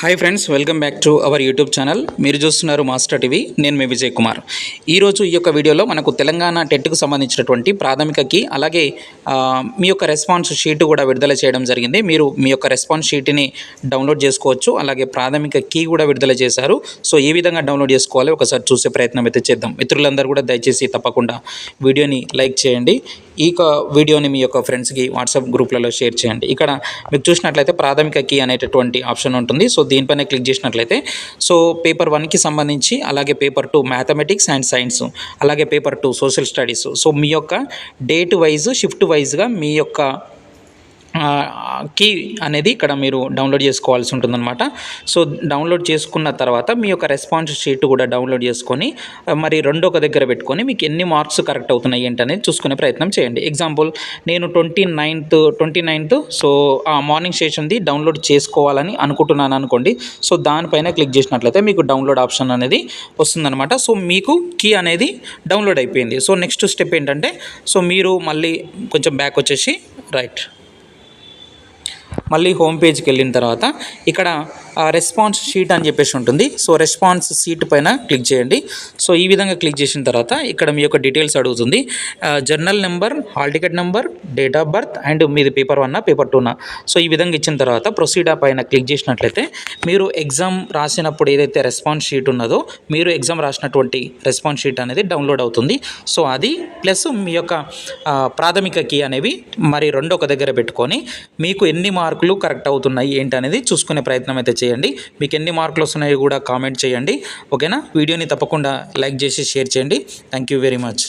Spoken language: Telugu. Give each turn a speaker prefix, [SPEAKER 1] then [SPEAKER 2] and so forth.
[SPEAKER 1] Hi friends welcome back to our YouTube channel మీరు చూస్తున్నారు మాస్టర్ టీవీ నేను మీ విజయ్ కుమార్. ఈరోజు ఈ యొక్క వీడియోలో మనకు తెలంగాణ టెట్కు సంబంధించినటువంటి ప్రాథమికకి అలాగే మీ యొక్క రెస్పాన్స్ షీట్ కూడా విడుదల చేయడం జరిగింది. మీరు మీ యొక్క రెస్పాన్స్ షీట్ని డౌన్లోడ్ చేసుకోవచ్చు. అలాగే ప్రాథమిక కీ కూడా విడుదల చేశారు. సో ఏ విధంగా డౌన్లోడ్ చేసుకోవాలి? ఒకసారి చూసే ప్రయత్నం అయితే చేద్దాం. మిత్రులందరూ కూడా దయచేసి తప్పకుండా వీడియోని లైక్ చేయండి. ఈ వీడియోని మీ యొక్క ఫ్రెండ్స్కి వాట్సాప్ గ్రూప్లలో షేర్ చేయండి. ఇక్కడ మీకు చూసినట్లయితే ప్రాథమిక కీ అనేటటువంటి ఆప్షన్ ఉంటుంది. సో దీనిపైన క్లిక్ చేసినట్లయితే సో పేపర్ వన్కి సంబంధించి అలాగే paper two mathematics and science అలాగే paper two social studies. So మీ యొక్క డేట్ వైజ్ షిఫ్ట్ వైజ్గా మీ యొక్క కీ అనేది ఇక్కడ మీరు డౌన్లోడ్ చేసుకోవాల్సి ఉంటుందన్నమాట. సో డౌన్లోడ్ చేసుకున్న తర్వాత మీ యొక్క రెస్పాన్స్ షీట్ కూడా డౌన్లోడ్ చేసుకొని మరి రెండు ఒక దగ్గర పెట్టుకొని మీకు ఎన్ని మార్క్స్ కరెక్ట్ అవుతున్నాయి ఏంటనేది చూసుకునే ప్రయత్నం చేయండి. ఎగ్జాంపుల్ నేను twenty ninth twenty ninth so ఆ మార్నింగ్ సెషన్ది డౌన్లోడ్ చేసుకోవాలని అనుకుంటున్నాను అనుకోండి. సో దానిపైన క్లిక్ చేసినట్లయితే మీకు డౌన్లోడ్ ఆప్షన్ అనేది వస్తుందన్నమాట. సో మీకు కీ అనేది డౌన్లోడ్ అయిపోయింది. సో నెక్స్ట్ స్టెప్ ఏంటంటే సో మీరు మళ్ళీ కొంచెం బ్యాక్ వచ్చేసి రైట్. మళ్ళీ హోమ్ పేజ్కి వెళ్ళిన తర్వాత ఇక్కడ రెస్పాన్స్ షీట్ అని చెప్పేసి ఉంటుంది. సో రెస్పాన్స్ షీట్ పైన క్లిక్ చేయండి. సో ఈ విధంగా క్లిక్ చేసిన తర్వాత ఇక్కడ మీ యొక్క డీటెయిల్స్ అడుగుతుంది. Journal number hall ticket number date of birth and మీది పేపర్ వన్నా పేపర్ టూనా సో ఈ విధంగా ఇచ్చిన తర్వాత ప్రొసీడా పైన క్లిక్ చేసినట్లయితే మీరు ఎగ్జామ్ రాసినప్పుడు ఏదైతే రెస్పాన్స్ షీట్ ఉన్నదో మీరు ఎగ్జామ్ రాసినటువంటి రెస్పాన్స్ షీట్ అనేది డౌన్లోడ్ అవుతుంది. సో అది ప్లస్ మీ యొక్క ప్రాథమిక కీ అనేవి మరి రెండు ఒక దగ్గర పెట్టుకొని మీకు ఎన్ని మార్కులు కరెక్ట్ అవుతున్నాయి ఏంటి అనేది చూసుకునే ప్రయత్నం అయితే చేయండి. మీకు ఎన్ని మార్కులు వస్తున్నాయో కూడా కామెంట్ చేయండి. ఓకేనా? వీడియోని తప్పకుండా లైక్ చేసి షేర్ చేయండి. Thank you very much